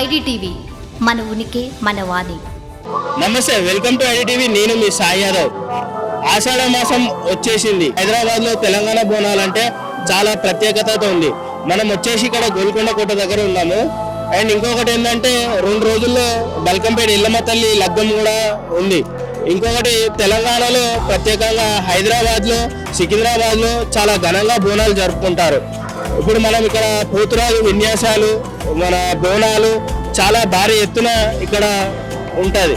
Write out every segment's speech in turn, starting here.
IDTV మన ఉనికి మన వాణి. నమస్తే వెల్కమ్ టు ఐడిటీవీ. నేను మీ సాయి యాదవ్. ఆషాఢ మాసం వచ్చేసింది. హైదరాబాద్లో తెలంగాణ బోనాలంటే చాలా ప్రత్యేకతతో ఉంది. మనం వచ్చేసి ఇక్కడ గోల్కొండ కోట దగ్గర ఉన్నాము. అండ్ ఇంకొకటి ఏంటంటే రెండు రోజుల్లో బల్కంపేట ఇల్లమ్మ తల్లి లగ్గం కూడా ఉంది. ఇంకొకటి తెలంగాణలో ప్రత్యేకంగా హైదరాబాద్లో సికింద్రాబాద్లో చాలా ఘనంగా బోనాలు జరుపుకుంటారు. ఇప్పుడు మనం ఇక్కడ పోతురాజు విన్యాసాలు మన బోనాలు చాలా భారీ ఎత్తున ఇక్కడ ఉంటుంది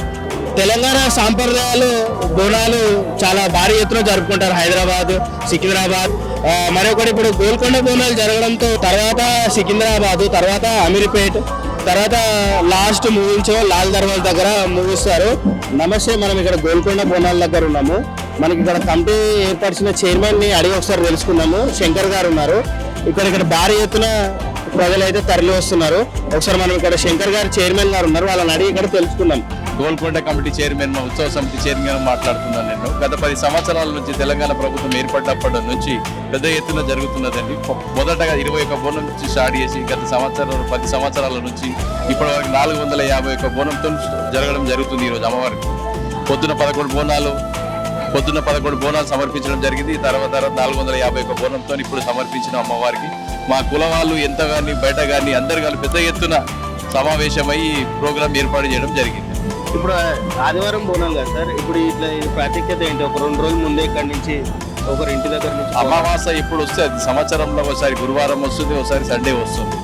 తెలంగాణ సాంప్రదాయాలు బోనాలు చాలా భారీ ఎత్తున జరుపుకుంటారు. హైదరాబాద్ సికింద్రాబాద్ మరొకటి ఇప్పుడు గోల్కొండ బోనాలు జరగడంతో తర్వాత సికింద్రాబాద్ తర్వాత అమీర్పేట్ తర్వాత లాస్ట్ మూవించో లాల్ దర్వాజ దగ్గర ముగిస్తారు. నమస్తే మనం ఇక్కడ గోల్కొండ బోనాల దగ్గర ఉన్నాము. మనకి ఇక్కడ కమిటీ ఏర్పరిచిన చైర్మన్ని అడిగి ఒకసారి తెలుసుకున్నాము శంకర్ గారు ఉన్నారు. ఇక్కడ ఇక్కడ భారీ ఎత్తున ప్రజలైతే తరలి వస్తున్నారు. ఒకసారి మనం ఇక్కడ శంకర్ గారు చైర్మన్ గారు ఉన్నారు. వాళ్ళని అడిగి ఇక్కడ తెలుసుకుందాం. గోల్కొండ కమిటీ చైర్మన్ ఉత్సవ సమితి చైర్మన్ మాట్లాడుతున్నాను నేను. గత పది సంవత్సరాల నుంచి తెలంగాణ ప్రభుత్వం ఏర్పడినప్పటి నుంచి పెద్ద ఎత్తున జరుగుతున్నదండి. మొదటగా ఇరవై ఒక్క బోనం నుంచి స్టార్ట్ చేసి గత సంవత్సరాలు పది సంవత్సరాల నుంచి ఇప్పటి వరకు నాలుగు వందల యాభై ఒక్క బోనంతో జరగడం జరుగుతుంది ఈరోజు అమ్మవారికి. పొద్దున పదకొండు బోనాలు పొద్దున్న పదకొండు బోనాలు సమర్పించడం జరిగింది. తర్వాత నాలుగు వందల యాభై ఒక్క బోనంతో ఇప్పుడు సమర్పించిన అమ్మవారికి మా కుల వాళ్ళు ఎంత కానీ బయట కానీ అందరు కానీ పెద్ద ఎత్తున సమావేశమై ఈ ప్రోగ్రాం ఏర్పాటు చేయడం జరిగింది. ఇప్పుడు ఆదివారం బోనాలు కదా సార్? ఇప్పుడు ఇట్లా ఇది ప్రత్యేకత ఏంటి? ఒక రెండు రోజుల ముందే ఇక్కడి నుంచి ఒకరి ఇంటి దగ్గర నుంచి అమావాస ఇప్పుడు వస్తే అది సంవత్సరంలో ఒకసారి గురువారం వస్తుంది ఒకసారి సండే వస్తుంది.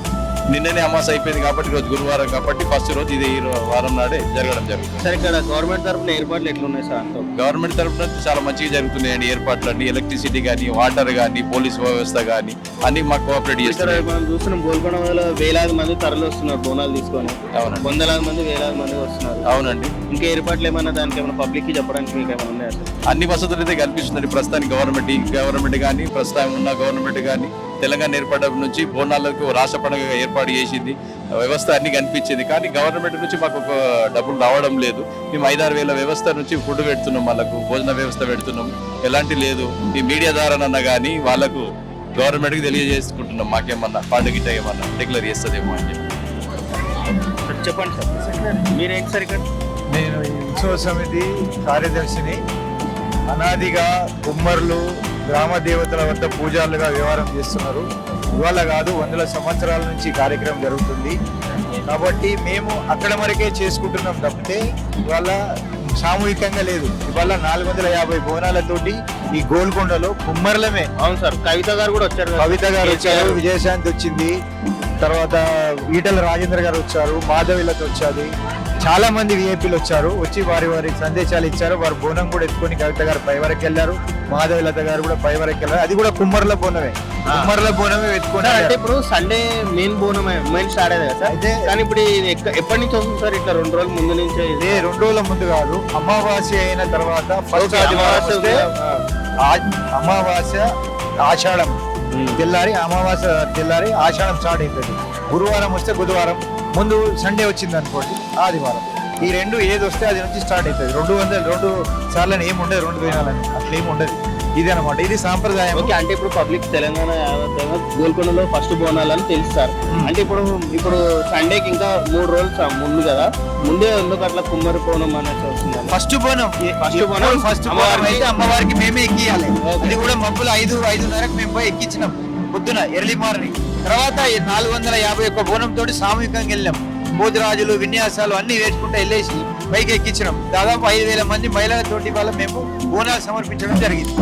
నిన్ననే అమావాస అయిపోయింది కాబట్టి ఈరోజు గురువారం కాబట్టి ఫస్ట్ రోజు ఇది ఈ వారం నాడే జరగడం జరుగుతుంది. సార్ ఇక్కడ గవర్నమెంట్ తరఫున ఏర్పాట్లు ఎట్లున్నాయి సార్? గవర్నమెంట్ తరఫున చాలా మంచిగా జరుగుతున్నాయండి ఏర్పాట్లు అన్ని ఎలక్ట్రిసిటీ కానీ వాటర్ కానీ పోలీస్ వ్యవస్థ కానీ అన్ని మాకు కోఆపరేట్ చేస్తున్నారు మనం చూస్తున్నాం గోల్కొండలో వేలాది మంది తరలి వస్తున్నారు బోనాలు తీసుకొని. అవునండి. వందలాది మంది వేలాది మంది వస్తున్నారు. అవునండి. ఇంకా ఏర్పాట్లు ఏమన్నా దానికి ఏమైనా పబ్లిక్కి చెప్పడానికి మీకు ఏమైనా ఉన్నాయా అన్ని వసతులు అయితే కల్పిస్తుంది ప్రస్తుతానికి గవర్నమెంట్ ఈ గవర్నమెంట్ కానీ ప్రస్తుతం ఉన్న గవర్నమెంట్ కానీ తెలంగాణ ఏర్పడడం నుంచి బోనాలకు రాష్ట్ర పండుగ ఏర్పాటు చేసింది. వ్యవస్థ అన్ని కనిపించింది. కానీ గవర్నమెంట్ నుంచి మాకు ఒక డబ్బులు రావడం లేదు. మేము ఐదారు వేల వ్యవస్థ నుంచి ఫుడ్ పెడుతున్నాం వాళ్ళకు భోజన వ్యవస్థ పెడుతున్నాం. ఎలాంటి లేదు. ఈ మీడియా ద్వారానన్నా కానీ వాళ్ళకు గవర్నమెంట్కి తెలియజేసుకుంటున్నాం. మాకేమన్నా పండుగ ఏమన్నా డిక్లేర్ చేస్తుందేమో అని చెప్పి. చెప్పండి సార్. మీరేంటి సార్ ఇక్కడ? నేను ఈ ఉత్సవ సమితి కార్యదర్శిని. అనాదిగా కుమ్మర్లు గ్రామ దేవతల వద్ద పూజారులుగా వ్యవహారం చేస్తున్నారు. ఇవాళ కాదు వందల సంవత్సరాల నుంచి కార్యక్రమం జరుగుతుంది. కాబట్టి మేము అక్కడ వరకే చేసుకుంటున్నాం తప్పితే ఇవాళ సామూహికంగా లేదు. ఇవాళ నాలుగు వందల యాభై బోనాలతోటి ఈ గోల్కొండలో కుమ్మర్లమే. అవును సార్ కవిత గారు కూడా వచ్చారు. కవిత గారు వచ్చారు. విజయశాంతి వచ్చింది. తర్వాత ఈటల రాజేంద్ర గారు వచ్చారు మాధవిలత వచ్చాది. చాలా మంది విఐపీలు వచ్చారు. వచ్చి వారి వారి సందేశాలు ఇచ్చారు. వారు బోనం కూడా ఎత్తుకొని కవిత గారు పై వరకు వెళ్ళారు. మాధవిలత గారు కూడా పై వరకు వెళ్ళారు. అది కూడా కుమ్మర్ల బోనమే. కుమ్మర్ల బోనమే ఎత్తుకొని సార్, అంటే. ఇప్పుడు Sunday main bonam main start అయ్యేది కదా సార్? అయితే కానీ ఇప్పుడు ఎప్పటి నుంచి వస్తుంది సార్ ఇట్లా రెండు రోజుల ముందు నుంచే ఇది? రెండు రోజుల ముందు కాదు. అమావాస్య అయిన తర్వాత ఫస్ట్ అమావాస్య అమావాస్య ఆషాఢం. తెల్లారి అమావాస్య తెల్లారి ఆషాఢం స్టార్ట్ అవుతుంది గురువారం వస్తే బుధవారం ముందు సండే వచ్చింది అనుకోండి ఆదివారం. ఈ రెండు ఏది వస్తే అది నుంచి స్టార్ట్ అవుతుంది. రెండు వందలు రెండు సార్లు ఏమి ఉండదు రెండు వేయాలని అట్లా ఏమి ఉండదు. ఇది అనమాట ఇది సాంప్రదాయం ఓకే అంటే ఇప్పుడు పబ్లిక్ తెలంగాణ గోల్కొండలో ఫస్ట్ బోనాలని తెలుసు సార్. అంటే ఇప్పుడు ఇప్పుడు సండేకి ఇంకా మూడు రోజులు ముందు కదా. ముందే ఎందుకు అట్లా కుమ్మరి బోనం అనేసి వస్తుంది first bonam. First bonam first bonam అమ్మవారికి- అయితే అమ్మవారికి మేమే ఎక్కియాలి. అది కూడా మబ్బులు ఐదు ఐదున్నరకు మేము పోయి ఎక్కించినాం. పొద్దున ఎర్లీ మార్నింగ్. తర్వాత ఈ నాలుగు వందల యాభై ఒక్క బోనం తోటి సామూహికంగా వెళ్ళాం. భోజరాజులు విన్యాసాలు అన్ని వేసుకుంటూ వెళ్ళేసి పైకి ఎక్కించినాం దాదాపు ఐదు వేల మంది మహిళలతోటి వాళ్ళ మేము బోనాలు సమర్పించడం జరిగింది.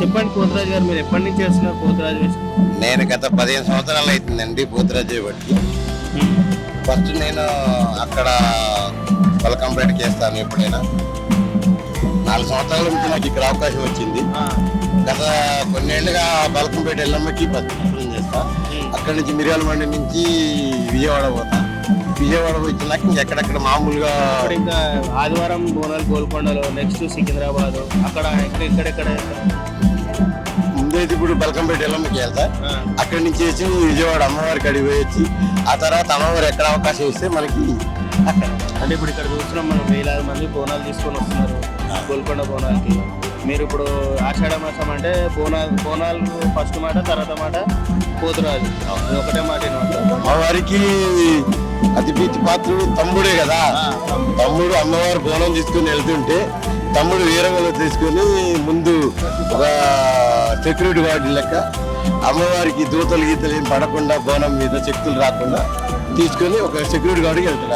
చెప్పండి పోతరాజు గారు మీరు ఎప్పటి నుంచి చేస్తున్నారు పోతరాజు? నేను గత పదిహేను సంవత్సరాలు అవుతుందండి పూతరాజు బట్టి. ఫస్ట్ నేను అక్కడ పొల కంప్లైంట్ చేస్తాను ఎప్పుడైనా. నాలుగు సంవత్సరాల నుంచి నాకు ఇక్కడ అవకాశం వచ్చింది. గత కొన్నేళ్ళుగా బలకంపేట ఎల్లమ్మకి పత్రం చేస్తా. అక్కడి నుంచి మిరియాల మండి నుంచి విజయవాడ పోతా. విజయవాడ వచ్చినాక ఇంకెక్కడెక్కడ మామూలుగా ఇంకా ఆదివారం బోనాలు గోల్కొండలో నెక్స్ట్ సికింద్రాబాద్ అక్కడ ఇక్కడ ఇక్కడెక్కడ ముందైతే ఇప్పుడు బల్కంపేట ఎల్లమ్మకి వెళ్తా అక్కడి నుంచి వచ్చి విజయవాడ అమ్మవారి కాడికి పోయి వచ్చి ఆ తర్వాత అమ్మవారు ఎక్కడ అవకాశం ఇస్తే మనకి అంటే ఇప్పుడు ఇక్కడ చూస్తున్నాం మనం వేలాది మంది బోనాలు తీసుకొని వస్తున్నారు గోల్కొండ బోనాలకి. మీరు ఇప్పుడు ఆషాఢ మాసం అంటే బోనాలు బోనాలు ఫస్ట్ మాట తర్వాత మాట పోతురాజు. ఒకటే మాట అమ్మవారికి అతి ప్రీతి పాత్రుడు తమ్ముడే కదా. తమ్ముడు అమ్మవారు బోనం తీసుకుని వెళ్తుంటే తమ్ముడు వీరంగంలో తీసుకొని ముందు ఒక సెక్యూరిటీ గార్డు లెక్క అమ్మవారికి దూతలు గీతలు ఏం పడకుండా బోనం మీద శక్తులు రాకుండా తీసుకొని ఒక సెక్యూరిటీ గార్డుకి ఇప్పుడు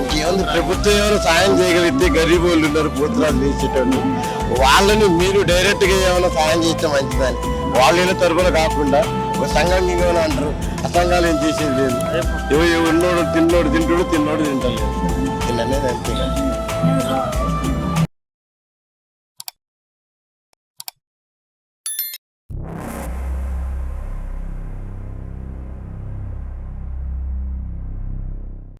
ఇంకేముంది? ప్రభుత్వం ఏమైనా సాయం చేయగలిగితే గరీబ్ వాళ్ళు ఉన్నారు పూతరాలు తీసేటోళ్ళు వాళ్ళని మీరు డైరెక్ట్గా ఏమైనా సాయం చేస్తే మంచిదని. వాళ్ళ తరపున కాకుండా ఒక సంఘం ఇంకేమైనా అంటారు ఆ సంఘాలు ఏం చేసేది లేదు. ఎవరు ఉన్నోడు తిన్నోడు తింటాడు తిన్నోడు తింటలేదు. తిన్ననేది అంతే.